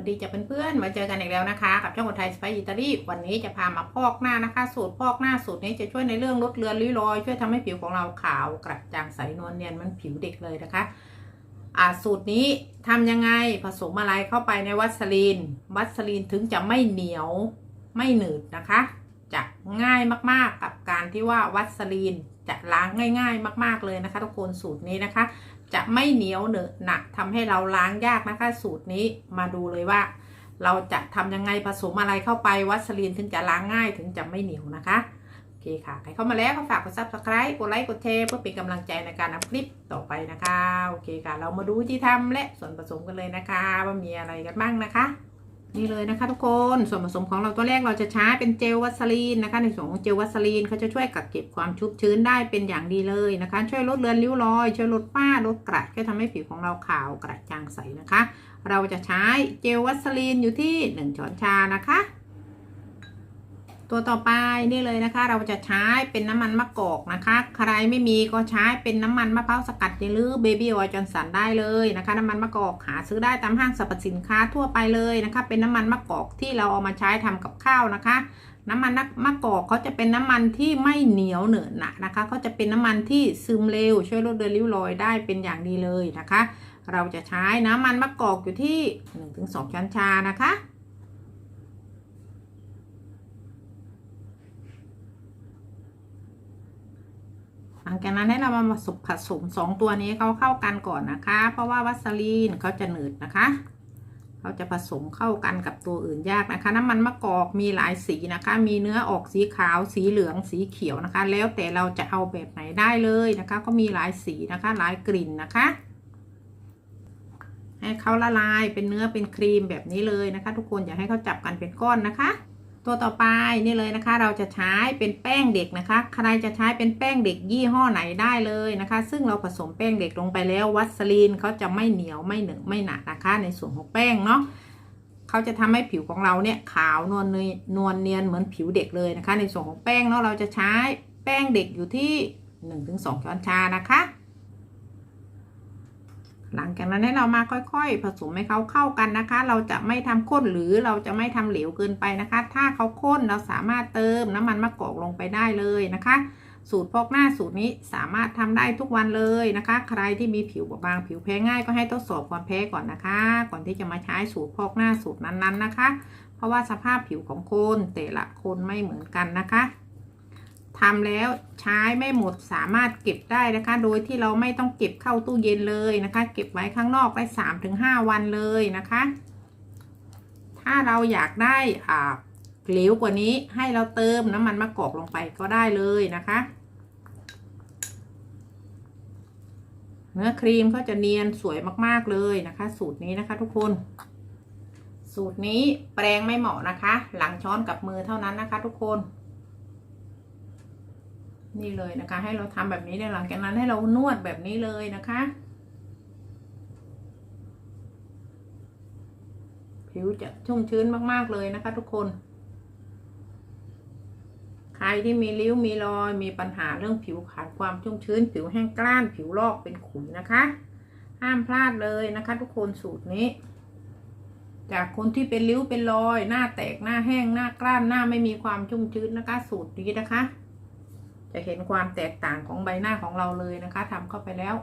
วัสดีจะเพื่อนๆ มาเจอกันอีกแล้วนะคะ กับช่องคนไทยสไปอิตาลีวันนี้จะพามาพอกหน้านะคะ สูตรพอกหน้าสูตรนี้จะช่วยในเรื่องลดเลือนริ้วรอย ช่วยทำให้ผิวของเราขาวกระจ่างใสนวลเนียนมันผิวเด็กเลยนะคะอ่าสูตรนี้ทำยังไงผสมอะไรเข้าไปในวัสลีน วัสลีนถึงจะไม่เหนียวไม่หนืดนะคะ จะง่ายมากๆกับการที่ว่าวัสลีนจะล้างง่าย ๆ มาก ๆเลยนะคะ ทุกคนสูตรนี้นะคะ จะไม่เหนียวเหนอะหนักทำให้เราล้างยากนะคะ สูตรนี้มาดูเลยว่า เราจะทำยังไงผสมอะไรเข้าไปวัสลีนถึงจะล้างง่ายถึงจะไม่เหนียวนะคะโอเคค่ะใครเข้ามาแล้วก็ฝากกดซับสไคร b ์กดไลค์กดแชร์เพื่อเป็นกำลังใจในการทำคลิปต่อไปนะคะโอเคค่ะ เรามาดูที่ทำและส่วนผสมกันเลยนะคะ ว่ามีอะไรกันบ้างนะคะ นี่เลยนะคะทุกคนส่วนผสมของเราตัวแรกเราจะใช้เป็นเจลวัสลีนนะคะ ในส่วนของเจลวัสลีนเขาจะช่วยกักเก็บความชุบชื้นได้เป็นอย่างดีเลยนะคะ ช่วยลดเลือนริ้วรอย ช่วยลดฝ้าลดกระช่วยทำให้ผิวของเราขาวกระจ่างใสนะคะ เราจะใช้เจลวัสลีนอยู่ที่ 1 ช้อนชานะคะ ตัวต่อไปนี่เลยนะคะ เราจะใช้เป็นน้ำมันมะกอกนะคะ ใครไม่มีก็ใช้เป็นน้ำมันมะพร้าวสกัดหรือเบบี้ออยล์จอนสันได้เลยนะคะ น้ำมันมะกอกหาซื้อได้ตามห้างสรรพสินค้าทั่วไปเลยนะคะ เป็นน้ำมันมะกอกที่เราเอามาใช้ทำกับข้าวนะคะ น้ำมันมะกอกเขาจะเป็นน้ำมันที่ไม่เหนียวเหนอะหนะนะคะเขาจะเป็นน้ำมันที่ซึมเร็วช่วยลดเลือนริ้วรอยได้เป็นอย่างดีเลยนะคะ เราจะใช้น้ำมันมะกอกอยู่ที่ 1-2 ช้อนชานะคะ หลัง จากนั้นให้เรามาผสมผสมสองตัวนี้เขาเข้ากันก่อนนะคะ เพราะว่าวัสลีนเขาจะหนืดนะคะเขาจะผสมเข้ากันกับตัวอื่นยากนะคะ น้ำมันมะกอกมีหลายสีนะคะ มีเนื้อออกสีขาวสีเหลืองสีเขียวนะคะ แล้วแต่เราจะเอาแบบไหนได้เลยนะคะ ก็มีหลายสีนะคะ หลายกลิ่นนะคะ ให้เขาละลายเป็นเนื้อเป็นครีมแบบนี้เลยนะคะ ทุกคนอย่าให้เขาจับกันเป็นก้อนนะคะ ตัวต่อไปนี่เลยนะคะ เราจะใช้เป็นแป้งเด็กนะคะ ใครจะใช้เป็นแป้งเด็กยี่ห้อไหนได้เลยนะคะ ซึ่งเราผสมแป้งเด็กลงไปแล้ววัสลีนเขาจะไม่เหนียวไม่หนึบไม่หนักนะคะ ในส่วนของแป้งเนาะเขาจะทำให้ผิวของเราเนี่ยขาวนวลเนยนวลเนียนเหมือนผิวเด็กเลยนะคะ ในส่วนของแป้งเนาะเราจะใช้แป้งเด็กอยู่ที่ 1-2ช้อนชานะคะ หลังจากนั้นให้เรามาค่อยๆ ผสมให้เขาเข้ากันนะคะ เราจะไม่ทำข้นหรือเราจะไม่ทำเหลวเกินไปนะคะ ถ้าเขาข้นเราสามารถเติมน้ำมันมะกอกลงไปได้เลยนะคะ สูตรพอกหน้าสูตรนี้สามารถทำได้ทุกวันเลยนะคะ ใครที่มีผิวบางผิวแพ้ง่ายก็ให้ทดสอบความแพ้ก่อนนะคะ ก่อนที่จะมาใช้สูตรพอกหน้าสูตรนั้นๆนะคะ เพราะว่าสภาพผิวของคนแต่ละคนไม่เหมือนกันนะคะ ทำแล้วใช้ไม่หมดสามารถเก็บได้นะคะ โดยที่เราไม่ต้องเก็บเข้าตู้เย็นเลยนะคะ เก็บไว้ข้างนอกได้สามถึงห้าวันเลยนะคะ ถ้าเราอยากได้อ่าเหลวกว่านี้ให้เราเติมน้ำมันมะกอกลงไปก็ได้เลยนะคะ เนื้อครีมก็จะเนียนสวยมากๆเลยนะคะ สูตรนี้นะคะทุกคน สูตรนี้แปรงไม่เหมาะนะคะ หลังช้อนกับมือเท่านั้นนะคะทุกคน นี่เลยนะคะ ให้เราทำแบบนี้ในหลังจากนั้นให้เรานวดแบบนี้เลยนะคะ ผิวจะชุ่มชื้นมากๆเลยนะคะ ทุกคน ใครที่มีริ้วมีรอยมีปัญหาเรื่องผิวขาดความชุ่มชื้น ผิวแห้งกร้าน ผิวลอกเป็นขุยนะคะ ห้ามพลาดเลยนะคะ ทุกคนสูตรนี้จากคนที่เป็นริ้วเป็นรอย หน้าแตกหน้าแห้งหน้ากร้านหน้าไม่มีความชุ่มชื้นนะคะ สูตรนี้นะคะ จะเห็นความแตกต่างของใบหน้าของเราเลยนะคะทำเข้าไปแล้ว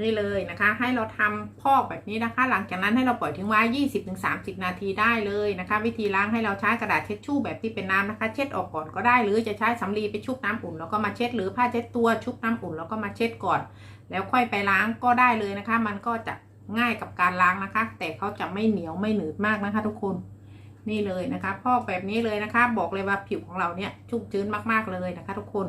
นี่เลยนะคะ ให้เราทำพอกแบบนี้นะคะ หลังจากนั้นให้เราปล่อยทิ้งไว้ 20-30 นาทีได้เลยนะคะ วิธีล้างให้เราใช้กระดาษเช็ดชู่แบบที่เป็นน้ำนะคะ เช็ดออกก่อนก็ได้ หรือจะใช้สำลีไปชุบน้ำอุ่นแล้วก็มาเช็ด หรือผ้าเช็ดตัวชุบน้ำอุ่นแล้วก็มาเช็ดก่อน แล้วค่อยไปล้างก็ได้เลยนะคะ มันก็จะง่ายกับการล้างนะคะ แต่เขาจะไม่เหนียวไม่หนืดมากนะคะ ทุกคน นี่เลยนะคะพอกแบบนี้เลยนะคะ บอกเลยว่าผิวของเราเนี่ยชุ่มชื้นมากๆเลยนะคะ ทุกคน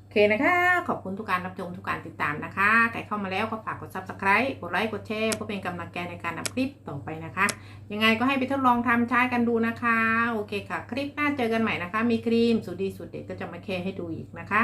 โอเคนะคะ ขอบคุณทุกการรับชมทุกการติดตามนะคะใครเข้ามาแล้วก็ฝากกด subscribe กดไลค์กดแชร์เพื่อเป็นกำลังใจในการนำคลิปต่อไปนะคะ ยังไงก็ให้ไปทดลองทำใช้กันดูนะคะ โอเคค่ะ คลิปหน้าเจอกันใหม่นะคะ มีครีมสูตรดีสูตรเด็ดก็จะมาแชร์ให้ดูอีกนะคะ